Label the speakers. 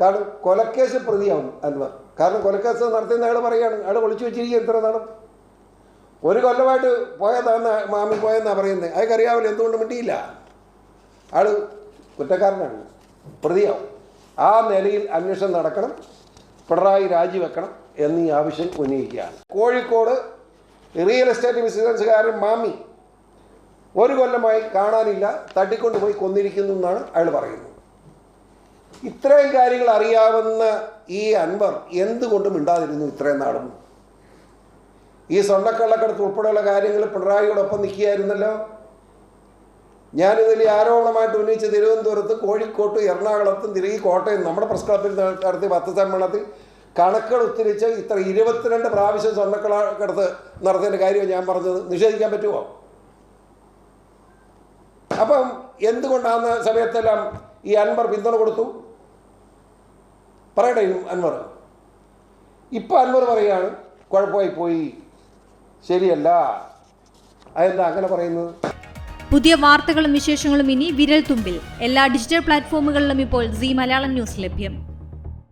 Speaker 1: കാരണം കൊലക്കേസ് പ്രതിയാവും അൻവർ. കാരണം കൊലക്കേസ് നടത്തിയെന്ന് അയാൾ പറയുകയാണ്. അയാൾ ഒളിച്ചു വെച്ചിരിക്കുക ഇത്ര നാളും. ഒരു കൊല്ലമായിട്ട് പോയതാണ് മാമി പോയെന്നാണ് പറയുന്നത്. അയാൾക്കറിയാവില്ല എന്തുകൊണ്ട് മിണ്ടിയില്ല. ആൾ കുറ്റക്കാരനാണ്. പ്രതിയാവും. ആ നിലയിൽ അന്വേഷണം നടക്കണം. പിണറായി രാജിവെക്കണം എന്നീ ആവശ്യം ഉന്നയിക്കുകയാണ്. കോഴിക്കോട് റിയൽ എസ്റ്റേറ്റ് ബിസിനസ്സുകാരൻ മാമി ഒരു കൊല്ലമായി കാണാനില്ല. തട്ടിക്കൊണ്ടുപോയി കൊന്നിരിക്കുന്നു എന്നാണ് അയാൾ പറയുന്നത്. ഇത്രയും കാര്യങ്ങൾ അറിയാവുന്ന ഈ അൻവർ എന്തുകൊണ്ടും മിണ്ടാതിരുന്നു ഇത്രയും നാളും? ഈ സ്വർണക്കള്ളക്കടത്ത് ഉൾപ്പെടെയുള്ള കാര്യങ്ങൾ പിണറായിയോടൊപ്പം നിൽക്കുകയായിരുന്നല്ലോ? ഞാനിതിൽ ആരോപണമായിട്ട് ഉന്നയിച്ച് തിരുവനന്തപുരത്ത് കോഴിക്കോട്ട് എറണാകുളത്തും തിരികെ കോട്ടയം നമ്മുടെ പ്രസ് ക്ലബിൽ നടത്തിയ പത്ത് സമ്മേളനത്തിൽ കണക്കുകൾ ഉത്തരിച്ച് ഇത്ര ഇരുപത്തിരണ്ട് പ്രാവശ്യം സ്വർണക്കള്ളക്കടത്ത് നടത്തേണ്ട കാര്യമാണ് ഞാൻ പറഞ്ഞത്. നിഷേധിക്കാൻ പറ്റുമോ? അപ്പം എന്തുകൊണ്ടാണ് സമയത്തെല്ലാം ഈ അൻവർ പിന്തുണ കൊടുത്തു? പറയട്ടെ അൻവർ. ഇപ്പം അൻവർ പറയാണ് കുഴപ്പമായി പോയി. ശരിയല്ല. അതെന്താ അങ്ങനെ പറയുന്നത്?
Speaker 2: പുതിയ വാർത്തകളും വിശേഷങ്ങളും ഇനി വിരൽ തുമ്പിൽ എല്ലാ ഡിജിറ്റൽ പ്ലാറ്റ്ഫോമുകളിലും ഇപ്പോൾ സി മലയാളം ന്യൂസ് ലഭ്യം.